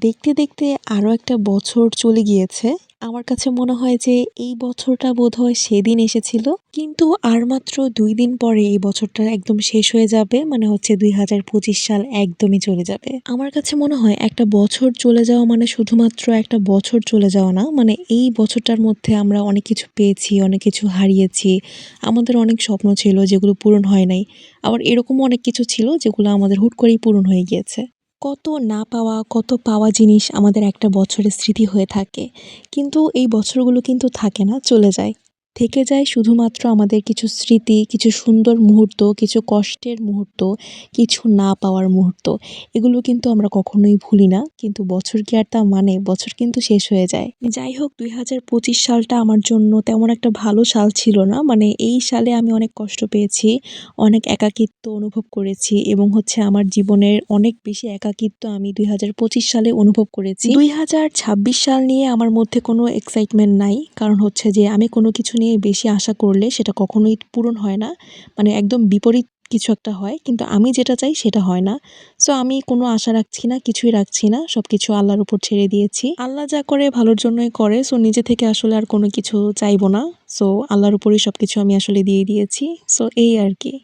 দেখতে দেখতে আরও একটা বছর চলে গিয়েছে। আমার কাছে মনে হয় যে এই বছরটা বোধহয় সেদিন এসেছিল। কিন্তু আর মাত্র দুই দিন পরে এই বছরটা একদম শেষ হয়ে যাবে মানে হচ্ছে দুই হাজার পঁচিশ সাল একদমই চলে যাবে। আমার কাছে মনে হয় একটা বছর চলে যাওয়া মানে শুধুমাত্র একটা বছর চলে যাওয়া না মানে এই বছরটার মধ্যে আমরা অনেক কিছু পেয়েছি, অনেক কিছু হারিয়েছি। আমাদের অনেক স্বপ্ন ছিল যেগুলো পূরণ হয় নাই। আবার এরকমও অনেক কিছু ছিল যেগুলো আমাদের হুট করেই পূরণ হয়ে গিয়েছে। কত না পাওয়া, কত পাওয়া জিনিস আমাদের একটা বছরের স্মৃতি হয়ে থাকে। কিন্তু এই বছরগুলো কিন্তু থাকে না, চলে যায়। থেকে যায় শুধুমাত্র আমাদের কিছু স্মৃতি, কিছু সুন্দর মুহূর্ত, কিছু কষ্টের মুহূর্ত, কিছু না পাওয়ার মুহূর্ত। এগুলো কিন্তু আমরা কখনোই ভুলি না। কিন্তু বছর কি আর তা মানে? বছর কিন্তু শেষ হয়ে যায়। যাই হোক, দুই হাজার পঁচিশ সালটা আমার জন্য তেমন একটা ভালো সাল ছিল না। মানে এই সালে আমি অনেক কষ্ট পেয়েছি, অনেক একাকিত্ব অনুভব করেছি এবং হচ্ছে আমার জীবনের অনেক বেশি একাকিত্ব আমি দুই হাজার পঁচিশ সালে অনুভব করেছি। দুই হাজার ছাব্বিশ সাল নিয়ে আমার মধ্যে কোনো এক্সাইটমেন্ট নাই। কারণ হচ্ছে যে আমি কোনো কিছু নিয়ে বেশি আশা করলে সেটা কখনোই পূরণ হয় না। মানে একদম বিপরীত কিছু একটা হয়, কিন্তু আমি যেটা চাই সেটা হয় না। সো আমি কোনো আশা রাখছি না, কিছুই রাখছি না সব কিছু আল্লাহর উপর ছেড়ে দিয়েছি। আল্লাহ যা করে ভালোর জন্যই করে সো নিজে থেকে আসলে আর কোনো কিছু চাইব না। সো আল্লাহর উপরেই সব কিছু আমি আসলে দিয়ে দিয়েছি। সো এই আর কি।